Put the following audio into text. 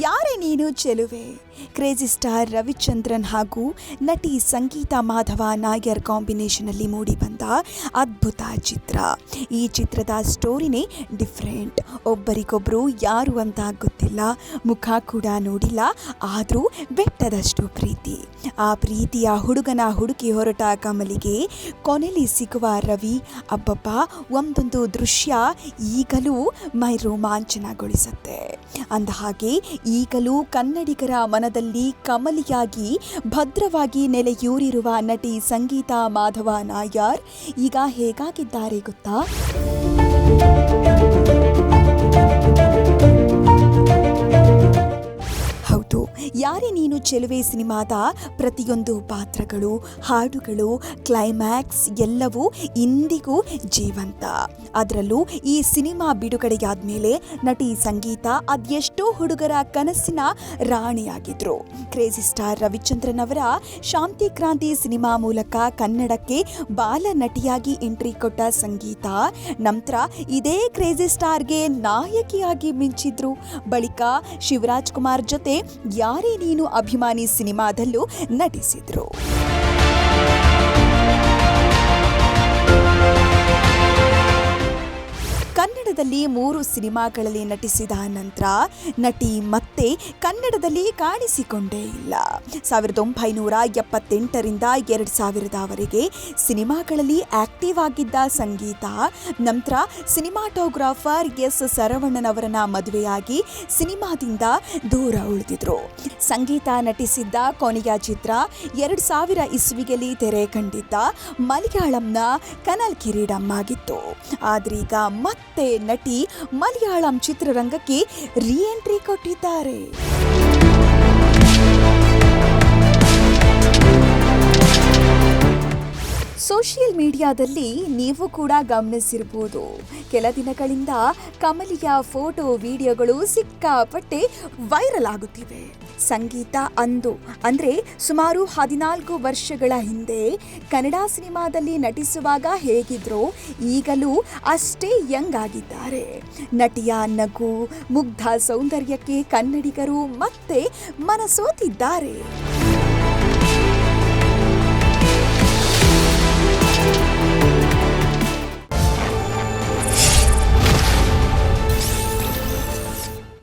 ಯಾರೇ ಚೆಲುವೆ. Crazy star Ravichandran ಹಾಗೂ ನಟಿ ಸಂಗೀತ ಮಾಧವ ನಾಯರ್ ಕಾಂಬಿನೇಷನಲ್ಲಿ ಮೂಡಿಬಂದ ಅದ್ಭುತ ಚಿತ್ರ. ಈ ಚಿತ್ರದ ಸ್ಟೋರಿನೇ ಡಿಫ್ರೆಂಟ್. ಒಬ್ಬರಿಗೊಬ್ಬರು ಯಾರು ಅಂತ ಗೊತ್ತಿಲ್ಲ, ಮುಖ ಕೂಡ ನೋಡಿಲ್ಲ, ಆದರೂ ಬೆಟ್ಟದಷ್ಟು ಪ್ರೀತಿ. ಆ ಪ್ರೀತಿಯ ಹುಡುಗನ ಹುಡುಕಿ ಹೊರಟ ಕಮಲಿಗೆ ಕೊನೆಲಿ ಸಿಗುವ ರವಿ, ಅಬ್ಬಬ್ಬ, ಒಂದೊಂದು ದೃಶ್ಯ ಈಗಲೂ ಮೈ ರೋಮಾಂಚನಗೊಳಿಸುತ್ತೆ ಅಂದಹಾಗೆ ಈಗಲೂ ಕನ್ನಡಿಗರ ಮನದಲ್ಲಿ ಕಮಲಿಯಾಗಿ ಭದ್ರವಾಗಿ ನೆಲೆಯೂರಿರುವ ನಟಿ ಸಂಗೀತ ಮಾಧವ ನಾಯರ್ ಈಗ ಹೇಗಾಗಿದ್ದಾರೆ ಗೊತ್ತಾ? ನೀನು ಚೆಲುವೆ ಸಿನಿಮಾದ ಪ್ರತಿಯೊಂದು ಪಾತ್ರಗಳು, ಹಾಡುಗಳು ಕ್ಲೈಮ್ಯಾಕ್ಸ್ ಎಲ್ಲವೂ ಇಂದಿಗೂ ಜೀವಂತ. ಅದರಲ್ಲೂ ಈ ಸಿನಿಮಾ ಬಿಡುಗಡೆಯಾದ ಮೇಲೆ ನಟಿ ಸಂಗೀತ ಅದೆಷ್ಟೋ ಹುಡುಗರ ಕನಸಿನ ರಾಣಿಯಾಗಿದ್ರು. ಕ್ರೇಜಿ ಸ್ಟಾರ್ ರವಿಚಂದ್ರನ್ ಅವರ ಶಾಂತಿ ಕ್ರಾಂತಿ ಸಿನಿಮಾ ಮೂಲಕ ಕನ್ನಡಕ್ಕೆ ಬಾಲ ನಟಿಯಾಗಿ ಎಂಟ್ರಿ ಕೊಟ್ಟ ಸಂಗೀತ, ನಂತರ ಇದೇ ಕ್ರೇಜಿ ಸ್ಟಾರ್ಗೆ ನಾಯಕಿಯಾಗಿ ಮಿಂಚಿದ್ರು. ಬಳಿಕ ಶಿವರಾಜ್ ಕುಮಾರ್ ಜೊತೆ ಯಾರೇ ನೀನು ಅಭಿಮಾನಿ ಸಿನಿಮಾದಲ್ಲೂ ನಟಿಸಿದ್ರು. ಕನ್ನಡದಲ್ಲಿ ಮೂರು ಸಿನಿಮಾಗಳಲ್ಲಿ ನಟಿಸಿದ ನಂತರ ನಟಿ ಮತ್ತೆ ಕನ್ನಡದಲ್ಲಿ ಕಾಣಿಸಿಕೊಂಡೇ ಇಲ್ಲ. ಸಾವಿರದ ಒಂಬೈನೂರ ಎಪ್ಪತ್ತೆಂಟರಿಂದ ಎರಡು ಸಾವಿರದವರೆಗೆ ಸಿನಿಮಾಗಳಲ್ಲಿ ಆಕ್ಟಿವ್ ಆಗಿದ್ದ ಸಂಗೀತ, ನಂತರ ಸಿನಿಮಾಟೋಗ್ರಾಫರ್ ಎಸ್ ಸರವಣ್ಣನವರನ್ನ ಮದುವೆಯಾಗಿ ಸಿನಿಮಾದಿಂದ ದೂರ ಉಳಿದಿದ್ರು. ಸಂಗೀತ ನಟಿಸಿದ್ದ ಕೊನೆಯ ಚಿತ್ರ ಎರಡು ಸಾವಿರ ಇಸ್ವಿಯಲ್ಲಿ ತೆರೆ ಕಂಡಿದ್ದ ಮಲಯಾಳಂನ ಕನಲ್ ಕಿರೀಡಮ್ ಆಗಿತ್ತು ಆದ್ರೀಗ ಮತ್ತೆ ನಟಿ ಮಲಯಾಳಂ ಚಿತ್ರರಂಗಕ್ಕೆ ರಿಎಂಟ್ರಿ ಕೊಟ್ಟಿದ್ದಾರೆ. ಸೋಷಿಯಲ್ ಮೀಡಿಯಾದಲ್ಲಿ ನೀವು ಕೂಡ ಗಮನಿಸಿರ್ಬೋದು ಕೆಲ ದಿನಗಳಿಂದ ಕಮಲಿಯ ಫೋಟೋ ವಿಡಿಯೋಗಳು ಸಿಕ್ಕಾಪಟ್ಟೆ ವೈರಲ್ ಆಗುತ್ತಿವೆ. ಸಂಗೀತ ಅಂದು, ಅಂದರೆ ಸುಮಾರು ಹದಿನಾಲ್ಕು ವರ್ಷಗಳ ಹಿಂದೆ ಕನ್ನಡ ಸಿನಿಮಾದಲ್ಲಿ ನಟಿಸುವಾಗ ಹೇಗಿದ್ರೋ ಈಗಲೂ ಅಷ್ಟೇ ಯಂಗ್ ಆಗಿದ್ದಾರೆ. ನಟಿಯ ನಗು, ಮುಗ್ಧ ಸೌಂದರ್ಯಕ್ಕೆ ಕನ್ನಡಿಗರು ಮತ್ತೆ ಮನಸೋತಿದ್ದಾರೆ.